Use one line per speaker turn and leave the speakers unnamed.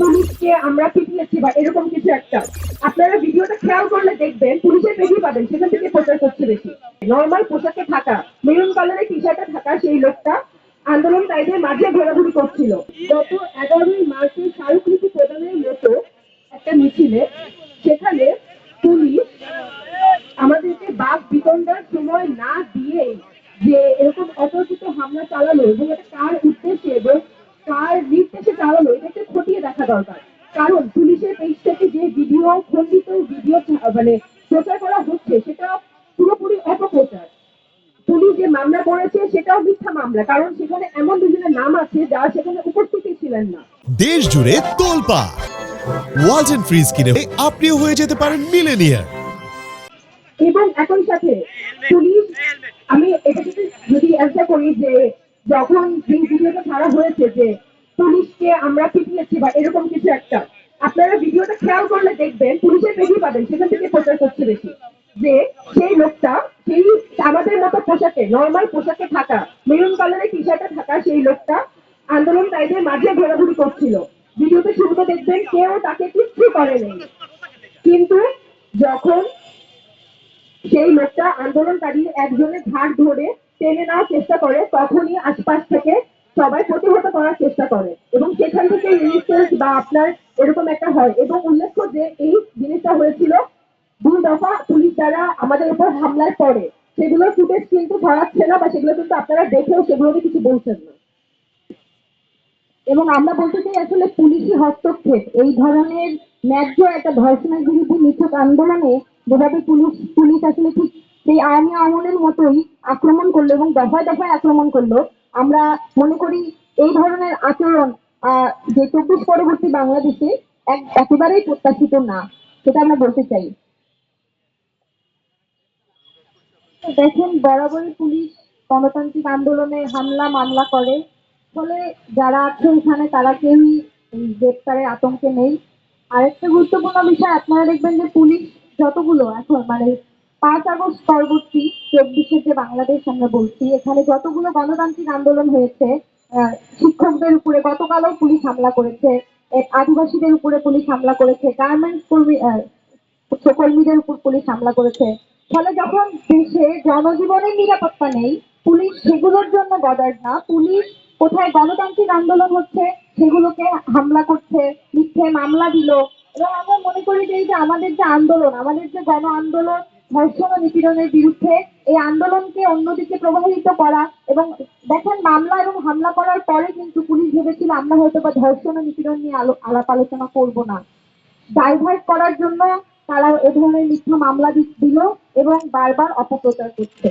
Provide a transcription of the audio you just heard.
পুলিশকে আমরা পিটিয়েছি বা এরকম কিছু একটা। আপনারা ভিডিওটা খেয়াল করলে দেখবেন, পুলিশের পেজই পাবেন, সেখান থেকে প্রচার করছে বেশি। নর্মাল পোশাকে থাকা মেরুন কালারের টি শার্টে থাকা সেই লোকটা আন্দোলনকারীদের মাঝে ঘোরাঘুরি করছিল। গত এগারোই মার্চে স্মারকলিপি প্রদানের মতো একটা মিছিলে, সেখানে পুলিশ আমাদেরকে বাঘ বিতণ্ডার সময় না দিয়ে যে এরকম অতর্কিত হামলা চালালো এবং এটা কার উদ্দেশ্যে এবং কার নির্দেশে চালালো এটাকে খতিয়ে দেখা দরকার। কারণ পুলিশের পেজ থেকে যে ভিডিও খন্ডিত ভিডিও মানে প্রচার করা হচ্ছে সেটা পুরোপুরি অপপ্রচার। পুলিশ যে মামলা করেছে সেটাও মিথ্যা মামলা। কারণ সেখানে এমন বিভিন্ন নাম আছে যারা সেখানে উপস্থিতই ছিলেন না।
দেশ জুড়ে তোলপা ওয়ালটন ফ্রিজ কিনে আপনিও হয়ে যেতে পারেন মিলেনিয়ার।
এবং একই সাথে পুলিশ আমি এটা যদি যদি অ্যান্সার করি যে যখন যে ভিডিওটা ছাড়া হয়েছে যে পুলিশকে আমরা পিটিয়েছি বা এরকম কিছু একটা। আপনারা ভিডিওটা খেয়াল করলে দেখবেন, পুলিশের বেশি পাবেন, সেখান থেকে প্রচার করছে বেশি। যে সেই লোকটা, সেই আমাদের মতো পোশাকে নর্মাল পোশাকে থাকা মেরুন কালারের টি শার্টে থাকা সেই লোকটা আন্দোলনকারীদের মাঝে ঘোরাঘুরি করছিল। ভিডিওতে শুরুতে দেখবেন কেউ তাকে কিচ্ছু করেনি। কিন্তু যখন সেই লোকটা আন্দোলনকারী একজনের ঘাট ধরে টেনে নেওয়ার চেষ্টা করে, তখনই আশপাশ থেকে সবাই প্রতিহত করার চেষ্টা করে। বা আপনার এরকম একটা হয়। এবং উল্লেখ্য যে এই জিনিসটা হয়েছিল, দুই দফা পুলিশ দ্বারা আমাদের উপর হামলার পরে। সেগুলো ফুটেজ কিন্তু ধরাচ্ছে না বা সেগুলো কিন্তু আপনারা দেখেও সেগুলোকে কিছু বলছেন না। এবং আমরা বলতে চাই আসলে পুলিশি হস্তক্ষেপ, এই ধরনের ন্যায্য একটা ধর্ষণের বিরুদ্ধে মিথক আন্দোলনে যেভাবে পুলিশ পুলিশ আসলে ঠিক সেই আইনি আমলের মতোই আক্রমণ করল এবং দফায় দফায় আক্রমণ করল, আমরা মনে করি এই ধরনের আচরণ যে চব্বিশ পরবর্তী বাংলাদেশে এক একেবারেই প্রত্যাশিত না, সেটা আমরা বলতে চাই। দেখেন, বরাবরই পুলিশ গণতান্ত্রিক আন্দোলনে হামলা, মামলা করে। ফলে যারা আছে এখানে, তারা কেউই গ্রেপ্তারের আতঙ্কে নেই। আরেকটা গুরুত্বপূর্ণ বিষয়, আপনারা দেখবেন যে পুলিশ যতগুলো এখন মানে পাঁচ আগস্ট পরবর্তী চব্বিশের যে বাংলাদেশ আমরা বলছি, এখানে যতগুলো গণতান্ত্রিক আন্দোলন হয়েছে শিক্ষকদের উপরে গতকালও পুলিশ হামলা করেছে। আদিবাসীদের উপরে পুলিশ হামলা করেছে। গার্মেন্টস কর্মী কর্মীদের উপর পুলিশ হামলা করেছে। ফলে যখন দেশে জনজীবনের নিরাপত্তা নেই, পুলিশ সেগুলোর জন্য গদার না। পুলিশ কোথায় গণতান্ত্রিক আন্দোলন হচ্ছে, সেগুলোকে হামলা করছে, মিথ্যে মামলা দিল। এবং আমরা মনে করি যে আমাদের যে আন্দোলন, আমাদের যে গণ আন্দোলন ধর্ষণ ও নিপীড়নের বিরুদ্ধে এই আন্দোলনকে অন্যদিকে প্রবাহিত করা এবং দেখেন মামলা এবং হামলা করার পরে কিন্তু পুলিশ ভেবেছিল আমরা হয়তো বা ধর্ষণ ও নিপীড়ন নিয়ে আলো, আলাপ আলোচনা করব না। ডাইভার্ট করার জন্য তারা এ ধরনের মিথ্যা মামলা দিল এবং বারবার অপপ্রচার করছে।